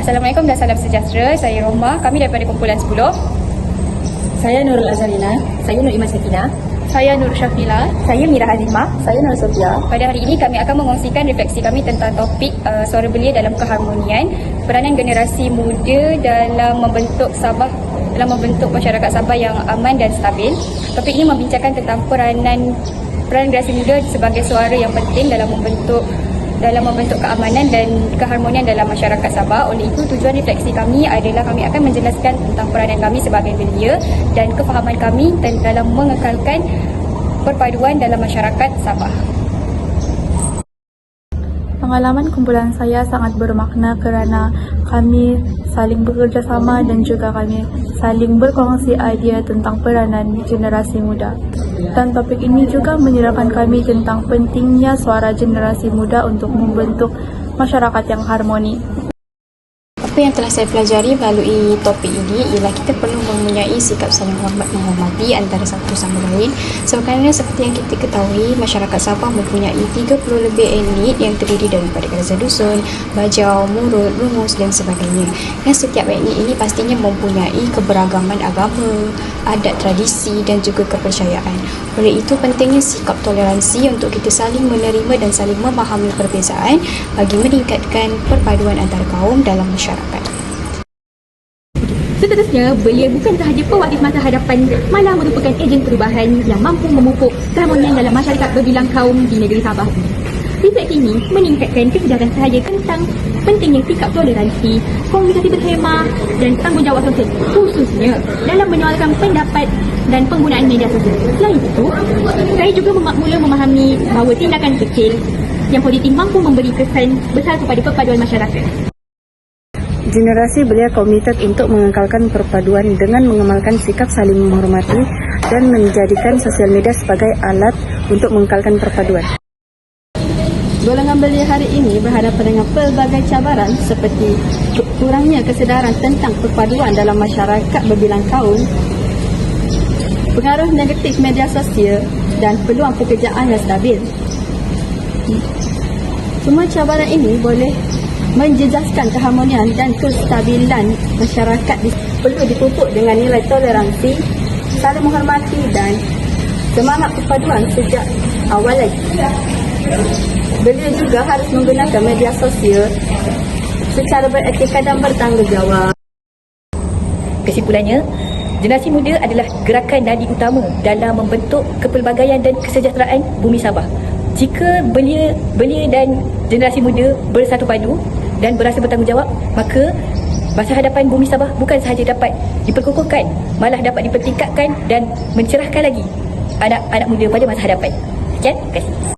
Assalamualaikum dan salam sejahtera. Saya Roma. Kami daripada kumpulan 10. Saya Nurul Azalina. Saya Nur Iman Sakina. Saya Nur Syafila. Saya Mira Halimah. Saya Nur Sofia. Pada hari ini kami akan mengongsikan refleksi kami tentang topik uh, suara belia dalam keharmonian, peranan generasi muda dalam membentuk Sabah dalam membentuk masyarakat Sabah yang aman dan stabil. Topik ini membincangkan tentang peranan peranan generasi muda sebagai suara yang penting dalam membentuk dalam membentuk keamanan dan keharmonian dalam masyarakat Sabah. Oleh itu, tujuan refleksi kami adalah kami akan menjelaskan tentang peranan kami sebagai belia dan kefahaman kami dalam mengekalkan perpaduan dalam masyarakat Sabah. Pengalaman kumpulan saya sangat bermakna kerana kami saling bekerjasama dan juga kami saling berkongsi idea tentang peranan generasi muda. Dan topik ini juga menyerahkan kami tentang pentingnya suara generasi muda untuk membentuk masyarakat yang harmoni. Yang telah saya pelajari melalui topik ini ialah kita perlu mempunyai sikap saling hormat menghormati antara satu sama lain. Sebab kerana seperti yang kita ketahui masyarakat Sabah mempunyai 30 lebih etnik yang terdiri daripada Gaza Dusun, Bajau, Murut, Rungus dan sebagainya. Yang setiap etnik ini pastinya mempunyai keberagaman agama, adat tradisi dan juga kepercayaan. Oleh itu pentingnya sikap toleransi untuk kita saling menerima dan saling memahami perbezaan bagi meningkatkan perpaduan antara kaum dalam masyarakat. Seterusnya, belia bukan sahaja pewaris masa hadapan, malah merupakan ejen perubahan yang mampu memupuk keharmonian dalam masyarakat berbilang kaum di negeri Sabah. Refleksi ini meningkatkan kesedaran sahaja tentang pentingnya sikap toleransi, komunikasi berhemah dan tanggungjawab sosial khususnya dalam menyuarakan pendapat dan penggunaan media sosial. Selain itu, saya juga mula memahami bahawa tindakan kecil yang politik mampu memberi kesan besar kepada perpaduan masyarakat. Generasi belia komited untuk mengekalkan perpaduan dengan mengamalkan sikap saling menghormati dan menjadikan sosial media sebagai alat untuk mengekalkan perpaduan. Golongan belia hari ini berhadapan dengan pelbagai cabaran seperti kurangnya kesedaran tentang perpaduan dalam masyarakat berbilang kaum, pengaruh negatif media sosial dan peluang pekerjaan yang stabil. Semua cabaran ini boleh menjejaskan keharmonian dan kestabilan masyarakat perlu dipupuk dengan nilai toleransi, saling menghormati dan semangat perpaduan sejak awal lagi. Beliau juga harus menggunakan media sosial secara beretika dan bertanggungjawab. Kesimpulannya, generasi muda adalah gerakan nadi utama dalam membentuk kepelbagaian dan kesejahteraan bumi Sabah. Jika belia, belia dan generasi muda bersatu padu dan berasa bertanggungjawab, maka masa hadapan bumi Sabah bukan sahaja dapat diperkukuhkan, malah dapat dipertingkatkan dan mencerahkan lagi anak-anak muda pada masa hadapan. Sekian, terima kasih.